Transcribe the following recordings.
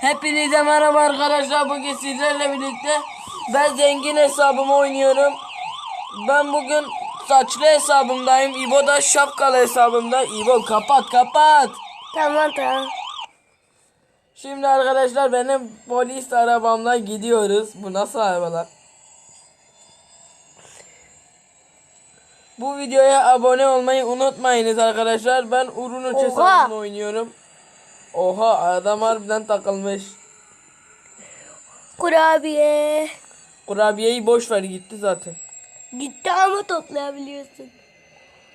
Hepinize merhaba arkadaşlar. Bugün sizlerle birlikte ben zengin hesabımı oynuyorum. Ben bugün saçlı hesabımdayım. İbo da şapkalı hesabımda. İbo kapat kapat. Tamam tamam. Şimdi arkadaşlar benim polis arabamla gidiyoruz. Bu nasıl arabalar? Bu videoya abone olmayı unutmayınız arkadaşlar. Ben Urunuç Oha! hesabımla oynuyorum. Oha adam harbiden takılmış. Kurabiye. Kurabiyeyi boş ver gitti zaten. Gitti ama toplayabiliyorsun.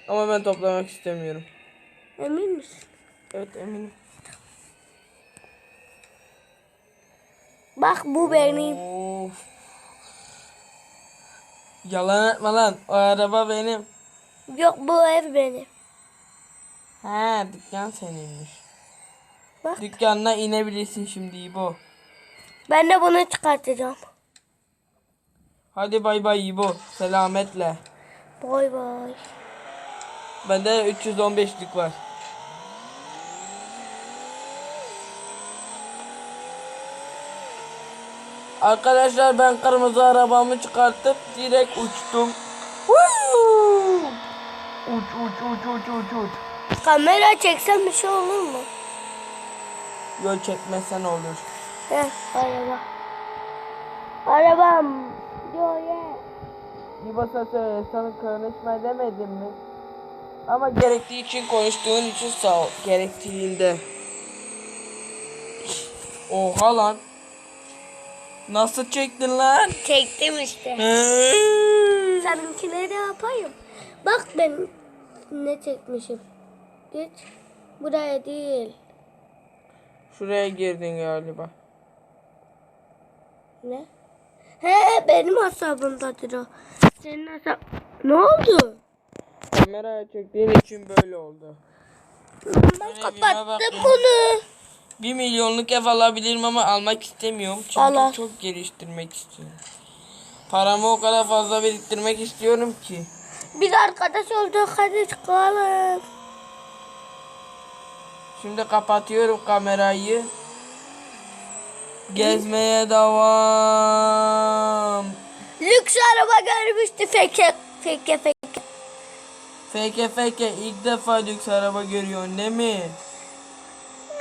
Ama ben toplamak istemiyorum. Emin misin? Evet eminim. Bak bu benim. Of. Yalan etme lan. O araba benim. Yok bu ev benim. He dükkan seninmiş. Bak. Dükkanına inebilirsin şimdi İbo. Ben de bunu çıkartacağım. Hadi bay bay İbo. Selametle. Bay bay. Bende 315'lik var. Arkadaşlar ben kırmızı arabamı çıkartıp direkt uçtum. Uç uç uç uç uç uç. Kamera çeksem bir şey olur mu? Yol çekmesen olur. Heh araba. Arabam. Yo ye. İbasa söyle sana konuşma demedim mi? Ama gerektiği için konuştuğun için sağ ol. Gerektiğinde. Oha lan. Nasıl çektin lan? Çektim işte. Seninkileri de yapayım. Bak ben ne çekmişim. Geç. Buraya değil. Şuraya girdin galiba. Ne? He benim hesabımdadır o. Senin hesap... Ne oldu? Kameraya çektiğin için böyle oldu. Ben kapattım bunu. Bir milyonluk ev alabilirim ama almak istemiyorum. Çünkü Al, al. çok geliştirmek istiyorum. Paramı o kadar fazla biriktirmek istiyorum ki. Biz arkadaş olduk hadi çıkalım. Şimdi kapatıyorum kamerayı. Gezmeye devam. Lüks araba görmüştü feke feke feke. Feke feke ilk defa lüks araba görüyorsun değil mi?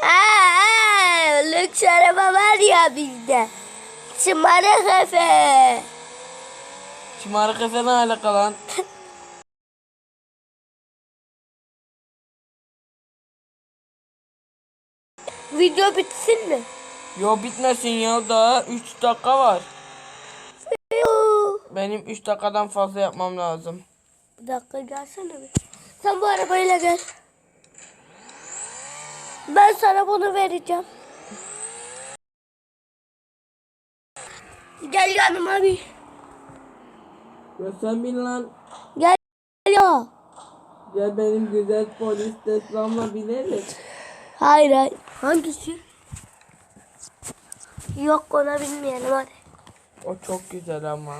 Aa, lüks araba var ya bizde. Şımarık Efe. Şımarık efe ne alaka lan? Video bitsin mi? Yo bitmesin ya daha 3 dakika var. Benim 3 dakikadan fazla yapmam lazım. Bir dakika gelsene bir. Sen bu arabayla gel. Ben sana bunu vereceğim. Gel yanıma bir. Ya sen bin lan. Gel ya. Gel benim güzel polis Tesla'mla binelim. Hayır hayır. Hangisi? Yok ona binmeyelim hadi. O çok güzel ama.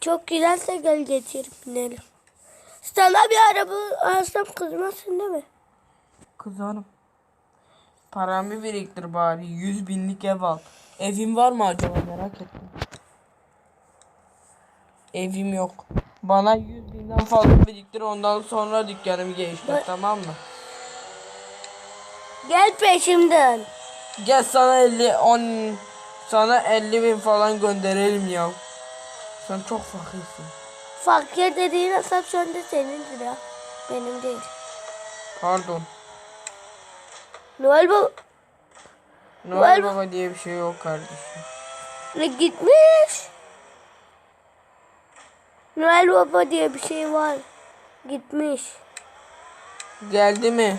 Çok güzelse gel getirip binelim. Sana bir araba alsam kızmazsın değil mi? Kızarım. Paramı biriktir bari. 100 binlik ev al. Evim var mı acaba merak ettim. Evim yok. Bana 100 binden fazla biriktir ondan sonra dükkanımı geliştir tamam mı? Gel peşimden. Gel sana 50 10 sana 50 bin falan gönderelim ya. Sen çok fakirsin. Fakir dediğin hesap şu anda senindir ya. Benim değil. Pardon. Noel bu Noel Noel- Baba diye bir şey yok kardeşim. ne gitmiş? Noel Baba diye bir şey var. Gitmiş. Geldi mi?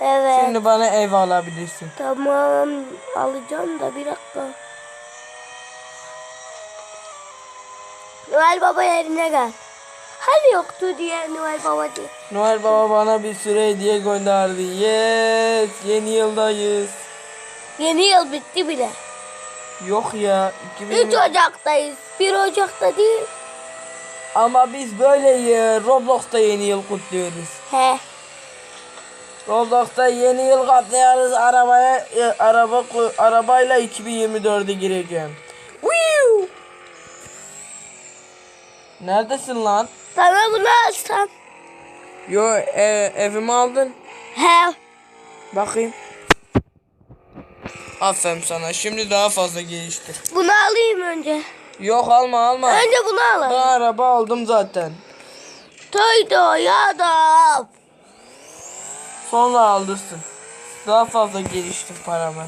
Evet. Şimdi bana ev alabilirsin. Tamam alacağım da bir dakika. Noel Baba yerine gel. Hani yoktu diye Noel Baba diye. Noel Baba bana bir sürü hediye gönderdi. Yes, yeni yıldayız. Yeni yıl bitti bile. Yok ya, 3 2000 Ocak'tayız. 1 Ocak'ta değil. Ama biz böyle ya, Roblox'ta yeni yıl kutluyoruz. He. Roblox'ta yeni yıl katlayarız arabaya e, araba arabayla 2024'e gireceğim. Wiu! Neredesin lan? Sana bunu alsam. Yo e, evimi aldın. He. Bakayım. Aferin sana. Şimdi daha fazla geliştir. Bunu alayım önce. Yok alma alma. Önce bunu Ben alayım. araba aldım zaten. Toydo ya da. Sonra alırsın. Daha fazla geliştir paramı.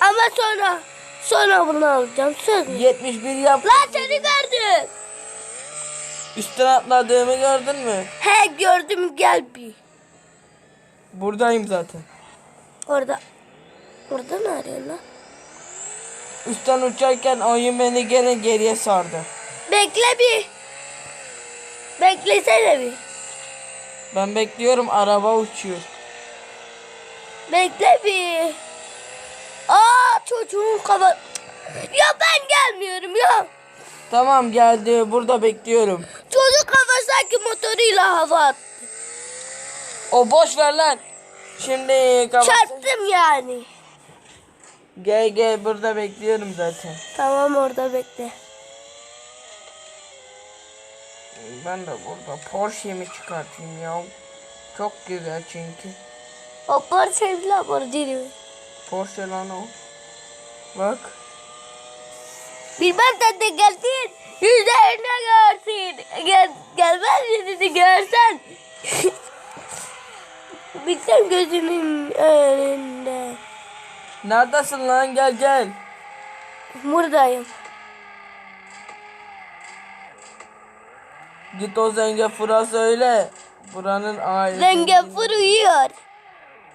Ama sonra sonra bunu alacağım. Söz mü? 71 yap. Lan seni gördüm. Üstten atladığımı gördün mü? He gördüm gel bir. Buradayım zaten. Orada. Orada ne arıyorsun lan? Üstten uçarken oyun beni gene geriye sardı. Bekle bir. Beklesene bir. Ben bekliyorum araba uçuyor. Bekle bir. Aa çocuğun kafa. Ya ben gelmiyorum ya. Tamam geldi burada bekliyorum. Çocuk kafasındaki motoruyla hava attı. O boş ver lan. Şimdi kapat. Çarptım yani. Gel gel burada bekliyorum zaten. Tamam orada bekle. Ben de burada Porsche'mi çıkartayım ya. Çok güzel çünkü. O Porsche Lamborghini. Porsche lan o. Bak. Bilmem sen de geldin. Yüzlerine görsün. Gel, gelmez yüzünü görsen. Bilsem gözümün önünde. Neredesin lan gel gel. Buradayım. Git o Zengafur'a söyle. Buranın aile. Zengafur uyuyor.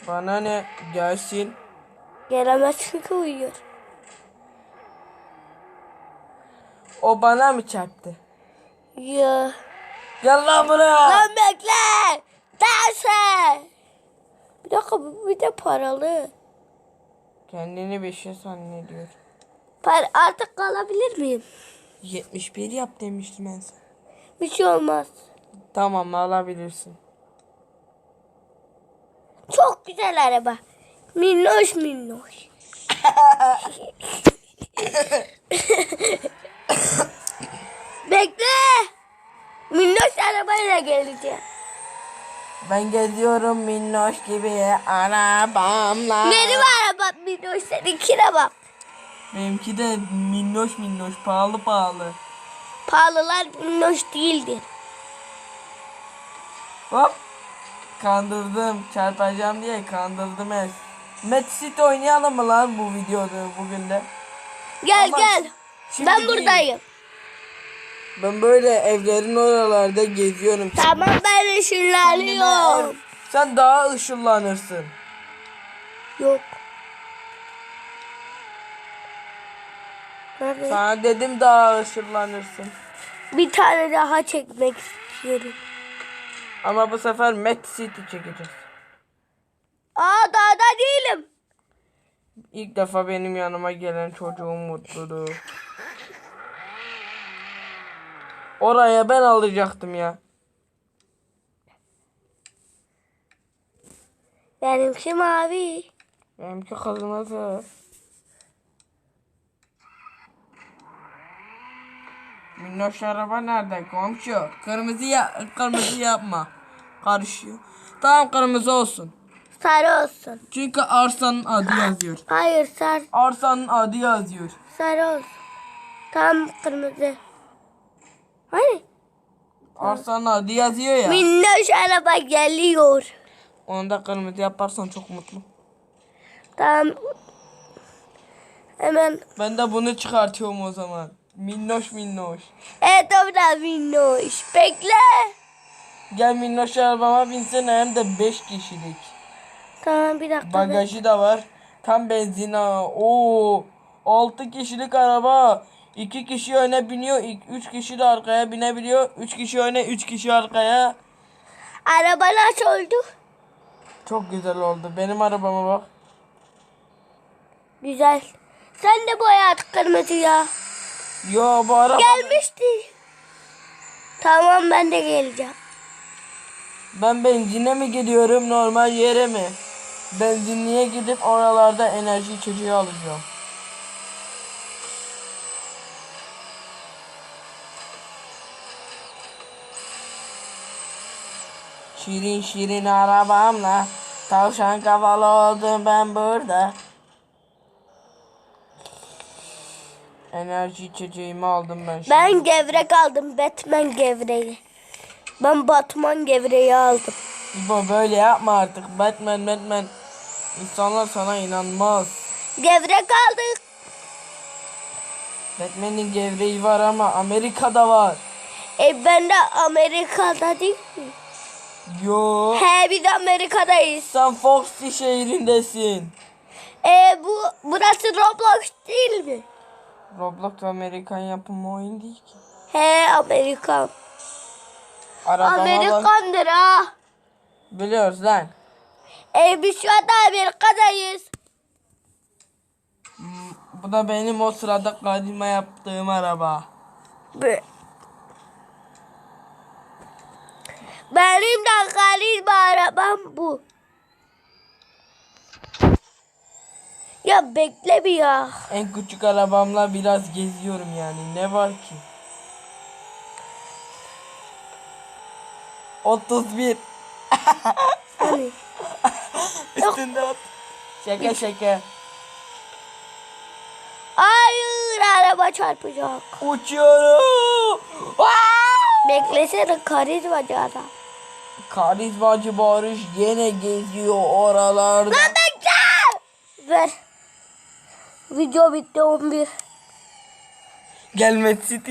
Bana ne gelsin. Gelemez çünkü uyuyor. O bana mı çarptı? Ya. Gel lan buraya. Lan bekle. Derse. Bir dakika bu bir de paralı. Kendini bir şey zannediyor. Par artık kalabilir miyim? 71 yap demiştim ben sana. Bir şey olmaz. Tamam alabilirsin. Çok güzel araba. Minnoş minnoş. Bekle. Minnoş arabayla geleceğim. Ben geziyorum minnoş gibi arabamla. Benim araba minnoş seninkine bak. Benimki de minnoş minnoş pahalı pahalı. Pahalılar minnoş değildir. Hop. Kandırdım. Çarpacağım diye kandırdım es. Met City oynayalım mı lan bu videoda bugün de? Gel Ama gel. Ben değil. buradayım. Ben böyle evlerin oralarda geziyorum. Tamam ben ışınlanıyorum. Sen daha ışınlanırsın. Yok. Sana dedim daha ışınlanırsın. Bir tane daha çekmek istiyorum. Ama bu sefer Met City çekeceğiz. Aa daha da değilim. İlk defa benim yanıma gelen çocuğun mutluluğu. Oraya ben alacaktım ya. Benimki mavi. Benimki kırmızı. Minnoş araba nerede komşu? Kırmızı ya kırmızı yapma. Karışıyor. Tamam kırmızı olsun. Sarı olsun. Çünkü arsanın adı yazıyor. Hayır sar, Arsanın adı yazıyor. sarı olsun. Tam kırmızı. Hani? Arsanın adı yazıyor ya. Minnoş araba geliyor. Onu da kırmızı yaparsan çok mutlu. Tamam. Hemen. Ben de bunu çıkartıyorum o zaman. Minnoş minnoş. Evet orada minnoş. Bekle. Gel minnoş arabama binsene hem de 5 kişilik. Tamam bir dakika. Bagajı da var. Tam benzin ha. Oo. 6 kişilik araba. 2 kişi öne biniyor. 3 kişi de arkaya binebiliyor. 3 kişi öne 3 kişi arkaya. Araba nasıl oldu? Çok güzel oldu. Benim arabama bak. Güzel. Sen de boyat kırmızı ya. Yo bu araba. Gelmişti. Tamam ben de geleceğim. Ben benzine mi gidiyorum normal yere mi? Benzinliğe gidip oralarda enerji içeceği alacağım. Şirin şirin arabamla tavşan kafalı oldum ben burada. Enerji içeceğimi aldım ben şimdi. Ben gevrek aldım. Batman gevreği. Ben Batman gevreği aldım. İbo böyle yapma artık. Batman Batman. İnsanlar sana inanmaz. Gevrek aldık. Batman'in gevreği var ama Amerika'da var. E ben de Amerika'da değil mi? Yo. He biz Amerika'dayız. Sen Foxy şehrindesin. E bu burası Roblox değil mi? Roblox Amerikan yapımı oyun değil ki. He Amerika. Arabama bak. Amerikandır ha. Biliyoruz lan. E biz şu anda Amerika'dayız. Bu da benim o sırada kadime yaptığım araba. Be- Benim de galiba arabam bu. Ya bekle bir ya. En küçük arabamla biraz geziyorum yani. Ne var ki? 31. Hani? Üstünde ot. Şaka şaka. Hayır araba çarpacak. Uçuyorum. Beklesene karizma adam. Karizmacı Barış yine geziyor oralarda. Lan bekle. Ver. Video bitti 11. Gelmet City.